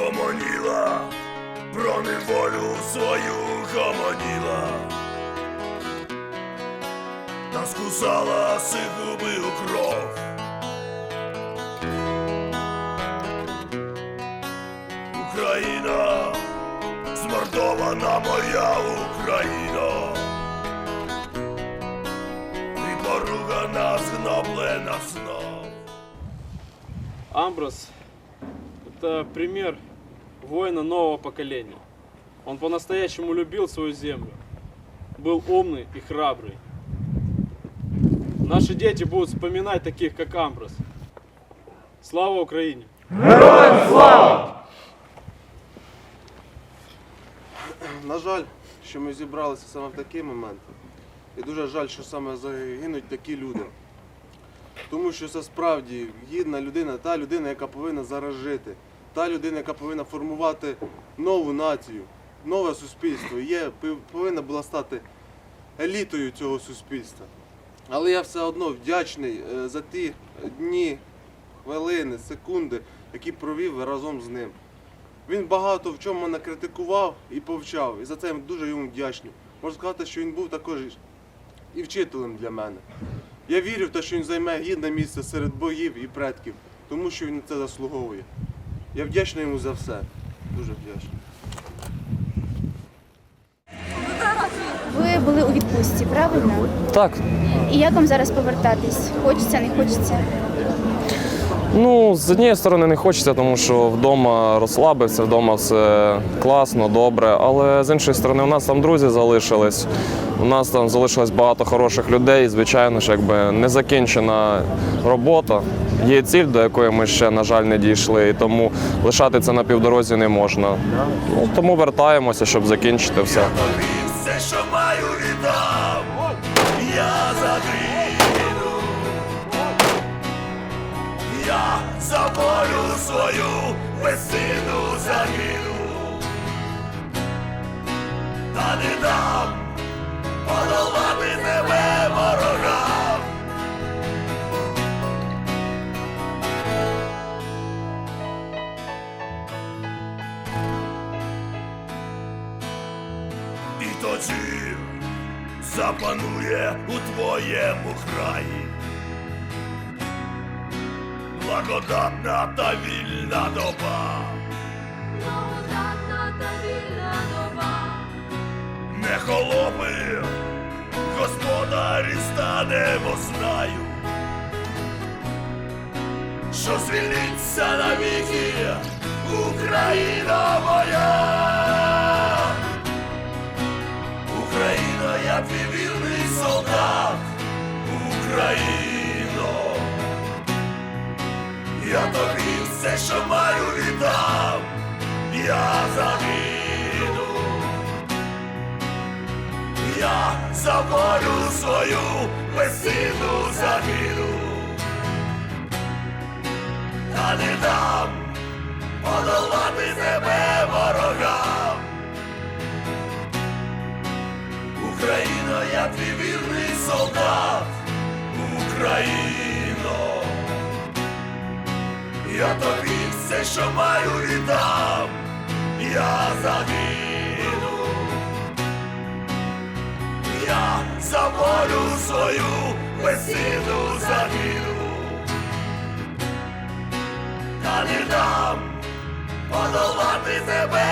гомоніла, про неволю свою гомоніла. Та скусала си губи у кров. Україна, змордована моя Україна. І поругана, згноблена знов. Амброс – это пример воина нового поколения. Он по-настоящему любил свою землю, был умный и храбрый. Наши дети будут вспоминать таких, как Амброс. Слава Украине! На жаль, що ми зібралися саме в такий момент. І дуже жаль, що саме загинуть такі люди. Тому що це справді гідна людина, та людина, яка повинна зараз жити, та людина, яка повинна формувати нову націю, нове суспільство. Є, повинна була стати елітою цього суспільства. Але я все одно вдячний е, за ті дні, хвилини, секунди, які провів разом з ним. Він багато в чому мене критикував і повчав. І за це я дуже йому вдячний. Можу сказати, що він був також і вчителем для мене. Я вірю в те, що він займе гідне місце серед богів і предків, тому що він на це заслуговує. Я вдячний йому за все. Дуже вдячний. Ви були у відпустці, правильно? Так, І як вам зараз повертатись? Хочеться, не хочеться? ну з однієї сторони не хочеться, тому що вдома розслабився, вдома все класно, добре. Але з іншої сторони, у нас там друзі залишились. У нас там залишилось багато хороших людей. Звичайно ж, якби не закінчена робота. Є ціль, до якої ми ще, на жаль, не дійшли, і тому лишати це на півдорозі не можна. Ну, тому вертаємося, щоб закінчити все. все, що маю віддам, я загину. Я за свою безсину загину. Та не дам Тоді запанує у твоєму краї. Благодатна та вільна доба, Благодатна та вільна доба, не холопи, господарі станемо знаю, що звільниться навіки Україна моя. Україно, я тобі все, що маю віддам, я загину. Я за свою безсину загину. Та не дам подолати тебе ворогам. Україна, я твій вірний солдат, Україно, я тобі все, що маю віддам, я загину. Я за волю свою безсину загину. Та не дам подолати тебе